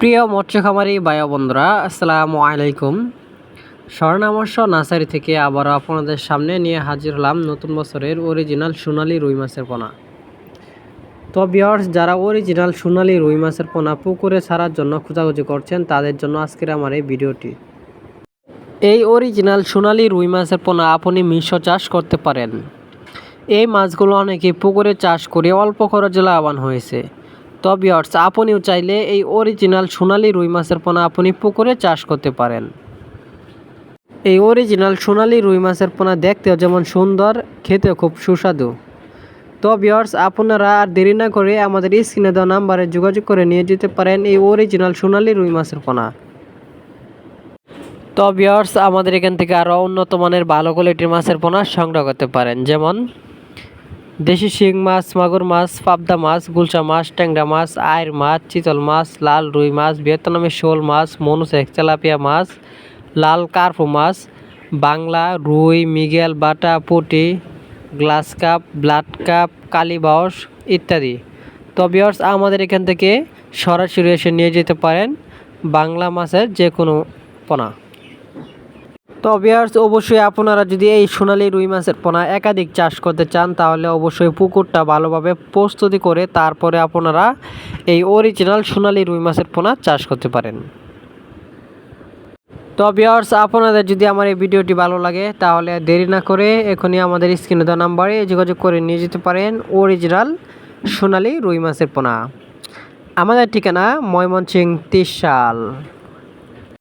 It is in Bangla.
প্রিয় মৎস্য খামারি ও বন্ধুরা আসসালামু আলাইকুম। স্বর্ণামর্শ নার্সারি থেকে আবারও আপনাদের সামনে নিয়ে হাজির হলাম নতুন বছরের অরিজিনাল সোনালি রুই মাছের পোনা। তো বিয়ার্স যারা অরিজিনাল সোনালি রুই মাছের পোনা পুকুরে ছাড়ার জন্য খোঁজাখুঁজি করছেন, তাদের জন্য আজকের আমার এই ভিডিওটি। এই অরিজিনাল সোনালি রুই মাছের পোনা আপনি মিশ্র চাষ করতে পারেন। এই মাছগুলো অনেকে পুকুরে চাষ করে অল্প খরচে লাভবান হয়েছে। তো বিয়ার্স আপনিও চাইলে এই অরিজিনাল সোনালি রুই মাছের পোনা আপনি পুকুরে চাষ করতে পারেন। এই অরিজিনাল সোনালি রুই মাছের পোনা দেখতেও যেমন সুন্দর, খেতেও খুব সুস্বাদু। তো বিয়ার্স আপনারা আর দেরি না করে আমাদের স্ক্রিনে দেওয়া নাম্বারে যোগাযোগ করে নিয়ে যেতে পারেন এই অরিজিনাল সোনালি রুই মাছের পোনা। তো বিয়ার্স আমাদের এখান থেকে আরও উন্নত মানের ভালো কোয়ালিটির মাছের পোনা সংগ্রহ করতে পারেন। যেমন দেশি শিং মাছ, মাগুর মাছ, পাবদা মাছ, গুলশা মাছ, ট্যাংরা মাছ আয়ের মাছ, চিতল মাছ, লাল রুই মাছ ভিয়েতনামি শোল মাছ মনুসেক তেলাপিয়া মাছ, লাল কার্পু মাছ, বাংলা, রুই, মিগেল, বাটা, পুটি, গ্লাস কাপ, ব্লাড কাপ কালীবাউস ইত্যাদি। তো বিয়ার্স আমাদের এখান থেকে সরাসরি এসে নিয়ে যেতে পারেন বাংলা মাছের যে কোনো পোনা। তো বিয়ার্স অবশ্যই আপনারা যদি এই সোনালি রুই মাছের পোনা একাধিক চাষ করতে চান, তাহলে অবশ্যই পুকুরটা ভালোভাবে প্রস্তুতি করে তারপরে আপনারা এই অরিজিনাল সোনালি রুই মাছের পোনা চাষ করতে পারেন। তো বিয়ার্স আপনাদের যদি আমার এই ভিডিওটি ভালো লাগে, তাহলে দেরি না করে এখনই আমাদের স্ক্রিনে দেওয়া নাম্বারে যোগাযোগ করে নিয়ে যেতে পারেন অরিজিনাল সোনালি রুই মাছের পোনা। আমাদের ঠিকানা ময়মনসিং তিরশাল।